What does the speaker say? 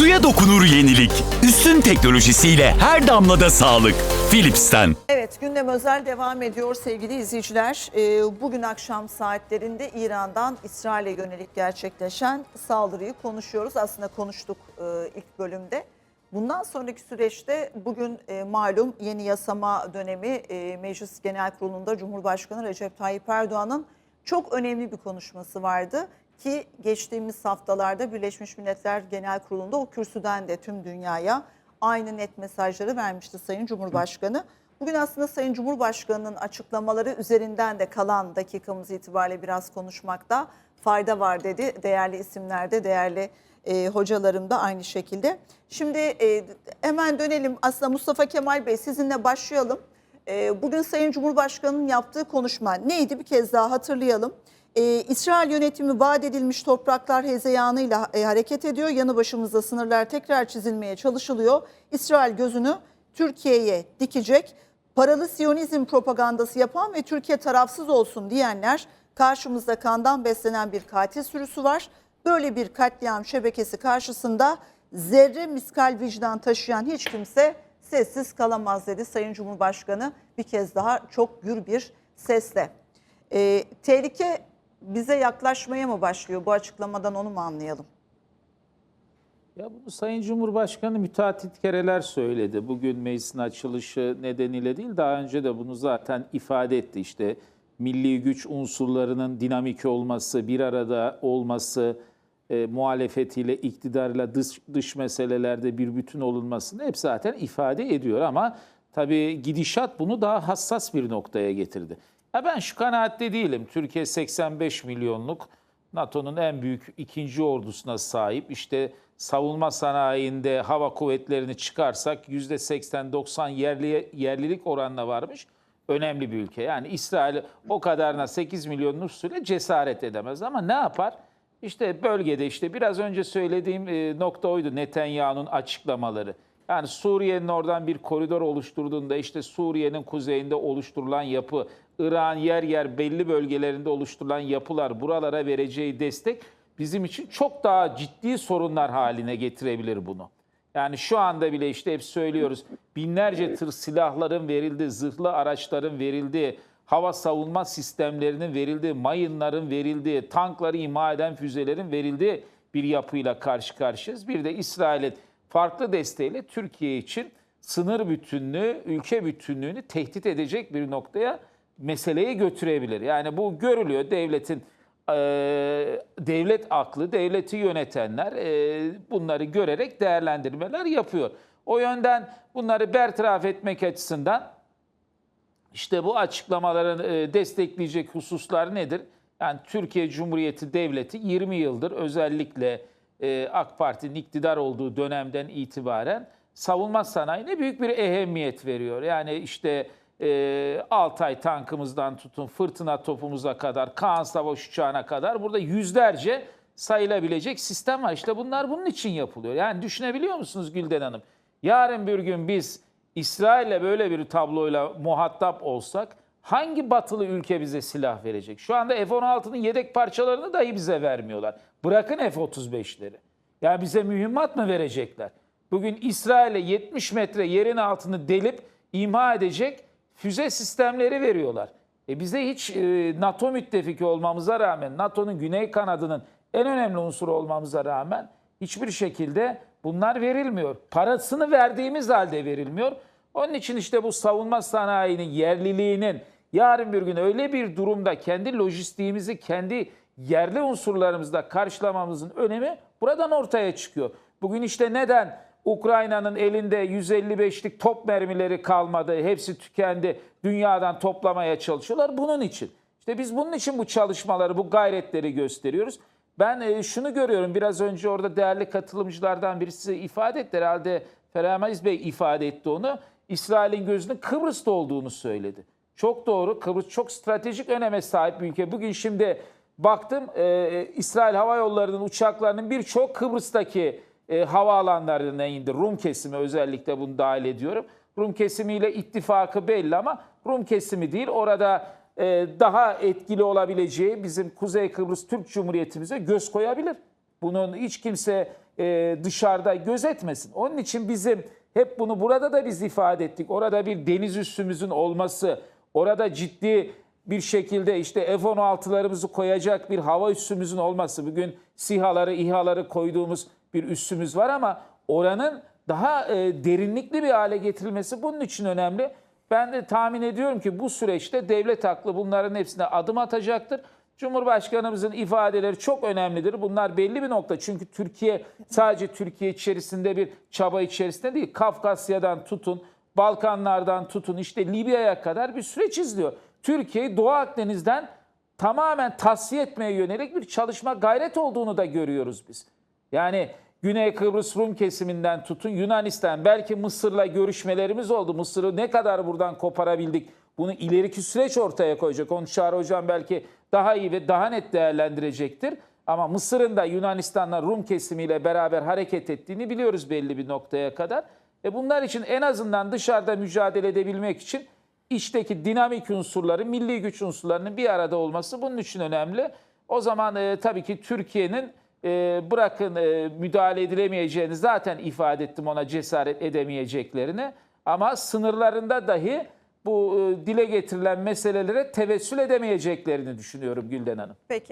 Suya dokunur yenilik. Üstün teknolojisiyle her damlada sağlık. Philips'ten. Evet gündem özel devam ediyor sevgili izleyiciler. Ee, bugün akşam saatlerinde İran'dan İsrail'e yönelik gerçekleşen saldırıyı konuşuyoruz. Aslında konuştuk e, ilk bölümde. Bundan sonraki süreçte bugün e, malum yeni yasama dönemi e, Meclis Genel Kurulu'nda Cumhurbaşkanı Recep Tayyip Erdoğan'ın çok önemli bir konuşması vardı. Ki geçtiğimiz haftalarda Birleşmiş Milletler Genel Kurulu'nda o kürsüden de tüm dünyaya aynı net mesajları vermişti Sayın Cumhurbaşkanı. Bugün aslında Sayın Cumhurbaşkanı'nın açıklamaları üzerinden de kalan dakikamız itibariyle biraz konuşmakta fayda var dedi. Değerli isimlerde, değerli e, hocalarım da aynı şekilde. Şimdi e, hemen dönelim. Aslında Mustafa Kemal Bey sizinle başlayalım. E, bugün Sayın Cumhurbaşkanı'nın yaptığı konuşma neydi bir kez daha hatırlayalım. E, İsrail yönetimi vaat edilmiş topraklar hezeyanıyla e, hareket ediyor. Yanı başımızda sınırlar tekrar çizilmeye çalışılıyor. İsrail gözünü Türkiye'ye dikecek. Paralı Siyonizm propagandası yapan ve Türkiye tarafsız olsun diyenler karşımızda kandan beslenen bir katil sürüsü var. Böyle bir katliam şebekesi karşısında zerre miskal vicdan taşıyan hiç kimse sessiz kalamaz dedi Sayın Cumhurbaşkanı bir kez daha çok gür bir sesle. Ee, tehlike bize yaklaşmaya mı başlıyor bu açıklamadan onu mu anlayalım? Ya bunu Sayın Cumhurbaşkanı müteahhit kereler söyledi. Bugün meclisin açılışı nedeniyle değil, daha önce de bunu zaten ifade etti. İşte milli güç unsurlarının dinamik olması, bir arada olması, e, muhalefetiyle, iktidarla dış, dış meselelerde bir bütün olunmasını hep zaten ifade ediyor. Ama tabii gidişat bunu daha hassas bir noktaya getirdi. Ben şu kanaatte değilim. Türkiye 85 milyonluk NATO'nun en büyük ikinci ordusuna sahip. İşte savunma sanayinde hava kuvvetlerini çıkarsak %80-90 yerli, yerlilik oranına varmış. Önemli bir ülke. Yani İsrail o kadarına 8 milyon nüfusuyla cesaret edemez. Ama ne yapar? İşte bölgede işte biraz önce söylediğim e, nokta oydu Netanyahu'nun açıklamaları. Yani Suriye'nin oradan bir koridor oluşturduğunda işte Suriye'nin kuzeyinde oluşturulan yapı, İran yer yer belli bölgelerinde oluşturulan yapılar, buralara vereceği destek bizim için çok daha ciddi sorunlar haline getirebilir bunu. Yani şu anda bile işte hep söylüyoruz binlerce tır silahların verildiği, zırhlı araçların verildiği, hava savunma sistemlerinin verildiği, mayınların verildiği, tankları imha eden füzelerin verildiği bir yapıyla karşı karşıyayız. Bir de İsrail'in farklı desteğiyle Türkiye için sınır bütünlüğü, ülke bütünlüğünü tehdit edecek bir noktaya meseleyi götürebilir. Yani bu görülüyor devletin e, devlet aklı, devleti yönetenler e, bunları görerek değerlendirmeler yapıyor. O yönden bunları bertaraf etmek açısından işte bu açıklamaların e, destekleyecek hususlar nedir? Yani Türkiye Cumhuriyeti Devleti 20 yıldır özellikle e, AK Parti'nin iktidar olduğu dönemden itibaren savunma sanayine büyük bir ehemmiyet veriyor. Yani işte e, Altay tankımızdan tutun fırtına topumuza kadar, Kaan Savaş uçağına kadar burada yüzlerce sayılabilecek sistem var. İşte bunlar bunun için yapılıyor. Yani düşünebiliyor musunuz Gülden Hanım? Yarın bir gün biz İsrail'le böyle bir tabloyla muhatap olsak hangi batılı ülke bize silah verecek? Şu anda F-16'nın yedek parçalarını dahi bize vermiyorlar. Bırakın F-35'leri. Ya bize mühimmat mı verecekler? Bugün İsrail'e 70 metre yerin altını delip imha edecek füze sistemleri veriyorlar. E bize hiç e, NATO müttefiki olmamıza rağmen, NATO'nun güney kanadının en önemli unsuru olmamıza rağmen hiçbir şekilde bunlar verilmiyor. Parasını verdiğimiz halde verilmiyor. Onun için işte bu savunma sanayinin yerliliğinin yarın bir gün öyle bir durumda kendi lojistiğimizi kendi yerli unsurlarımızda karşılamamızın önemi buradan ortaya çıkıyor. Bugün işte neden Ukrayna'nın elinde 155'lik top mermileri kalmadı, hepsi tükendi, dünyadan toplamaya çalışıyorlar bunun için. İşte biz bunun için bu çalışmaları, bu gayretleri gösteriyoruz. Ben e, şunu görüyorum, biraz önce orada değerli katılımcılardan birisi ifade etti, herhalde Ferhamez Bey ifade etti onu. İsrail'in gözünün Kıbrıs'ta olduğunu söyledi. Çok doğru, Kıbrıs çok stratejik öneme sahip bir ülke. Bugün şimdi baktım e, İsrail Hava Yolları'nın uçaklarının birçok Kıbrıs'taki e, havaalanlarına indi. Rum kesimi özellikle bunu dahil ediyorum. Rum kesimiyle ittifakı belli ama Rum kesimi değil. Orada e, daha etkili olabileceği bizim Kuzey Kıbrıs Türk Cumhuriyetimize göz koyabilir. Bunun hiç kimse e, dışarıda gözetmesin. Onun için bizim hep bunu burada da biz ifade ettik. Orada bir deniz üssümüzün olması, orada ciddi bir şekilde işte F-16'larımızı koyacak bir hava üssümüzün olması. Bugün SİHA'ları, İHA'ları koyduğumuz bir üssümüz var ama oranın daha e, derinlikli bir hale getirilmesi bunun için önemli. Ben de tahmin ediyorum ki bu süreçte devlet aklı bunların hepsine adım atacaktır. Cumhurbaşkanımızın ifadeleri çok önemlidir. Bunlar belli bir nokta. Çünkü Türkiye sadece Türkiye içerisinde bir çaba içerisinde değil. Kafkasya'dan tutun, Balkanlardan tutun işte Libya'ya kadar bir süreç izliyor. Türkiye'yi Doğu Akdeniz'den tamamen tasfiye etmeye yönelik bir çalışma gayret olduğunu da görüyoruz biz. Yani Güney Kıbrıs Rum kesiminden tutun Yunanistan belki Mısır'la görüşmelerimiz oldu. Mısır'ı ne kadar buradan koparabildik? Bunu ileriki süreç ortaya koyacak. Onu Çağrı Hocam belki daha iyi ve daha net değerlendirecektir. Ama Mısır'ın da Yunanistan'la Rum kesimiyle beraber hareket ettiğini biliyoruz belli bir noktaya kadar. E bunlar için en azından dışarıda mücadele edebilmek için içteki dinamik unsurların, milli güç unsurlarının bir arada olması bunun için önemli. O zaman e, tabii ki Türkiye'nin e, bırakın e, müdahale edilemeyeceğini zaten ifade ettim ona cesaret edemeyeceklerini. Ama sınırlarında dahi bu e, dile getirilen meselelere tevessül edemeyeceklerini düşünüyorum Gülden Hanım. Peki.